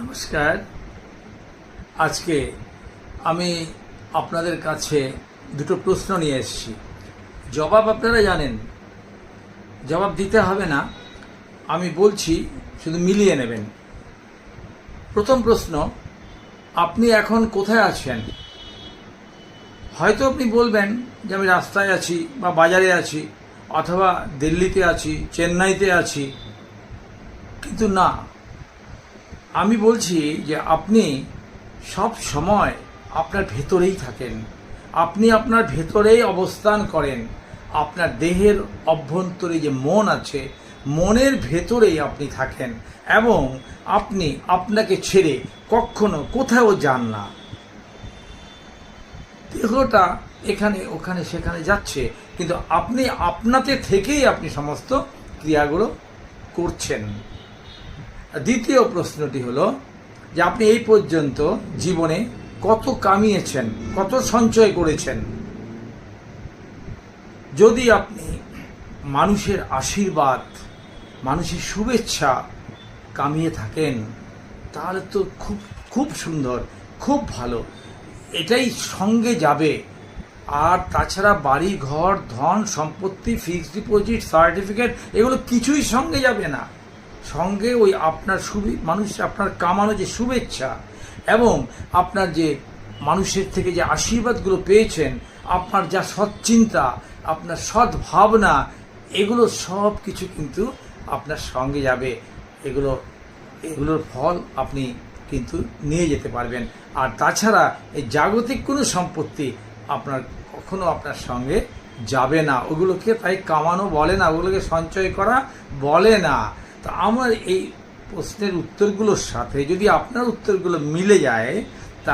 নমস্কার। আজকে আমি আপনাদের কাছে দুটো প্রশ্ন নিয়ে এসেছি। জবাব আপনারা জানেন, জবাব দিতে হবে না। আমি বলছি, শুধু মিলিয়ে নেবেন। প্রথম প্রশ্ন, আপনি এখন কোথায় আছেন? হয়তো আপনি বলবেন যে আমি রাস্তায় আছি বা বাজারে আছি, অথবা দিল্লিতে আছি, চেন্নাইতে আছি, কিন্তু না। আমি বলছি যে আপনি সব সময় আপনার ভেতরেই থাকেন। আপনি আপনার ভেতরেই অবস্থান করেন। আপনার দেহের অভ্যন্তরে যে মন আছে, মনের ভেতরেই আপনি থাকেন এবং আপনি আপনাকে ছেড়ে কখনো কোথাও যান না। দেহটা এখানে, ওখানে, সেখানে যাচ্ছে, কিন্তু আপনি আপনাতে থেকেই আপনি সমস্ত ক্রিয়াগুলো করছেন। দ্বিতীয় প্রশ্নটি হলো যে আপনি এই পর্যন্ত জীবনে কত কামিয়েছেন, কত সঞ্চয় করেছেন? যদি আপনি মানুষের আশীর্বাদ, মানুষের শুভেচ্ছা কামিয়ে থাকেন, তাহলে তো খুব খুব সুন্দর, খুব ভালো। এটাই সঙ্গে যাবে। আর তাছাড়া বাড়ি, ঘর, ধন, সম্পত্তি ফিক্সড ডিপোজিট সার্টিফিকেট এগুলো কিছুই সঙ্গে যাবে না। সঙ্গে ওই আপনার সুবি মানুষ, আপনার কামানো যে শুভেচ্ছা এবং আপনার যে মানুষের থেকে যে আশীর্বাদগুলো পেয়েছেন, আপনার যা সৎচিন্তা, আপনার সৎ ভাবনা, এগুলো সব কিছু কিন্তু আপনার সঙ্গে যাবে। এগুলো, এগুলোর ফল আপনি কিন্তু নিয়ে যেতে পারবেন। আর তাছাড়া এই জাগতিক কোনো সম্পত্তি আপনার কখনো আপনার সঙ্গে যাবে না। ওগুলোকে তাই কামানো বলে না, ওগুলোকে সঞ্চয় করা বলে না। তো আমার এই প্রশ্নের উত্তরগুলোর সাথে যদি আপনার উত্তরগুলো মিলে যায়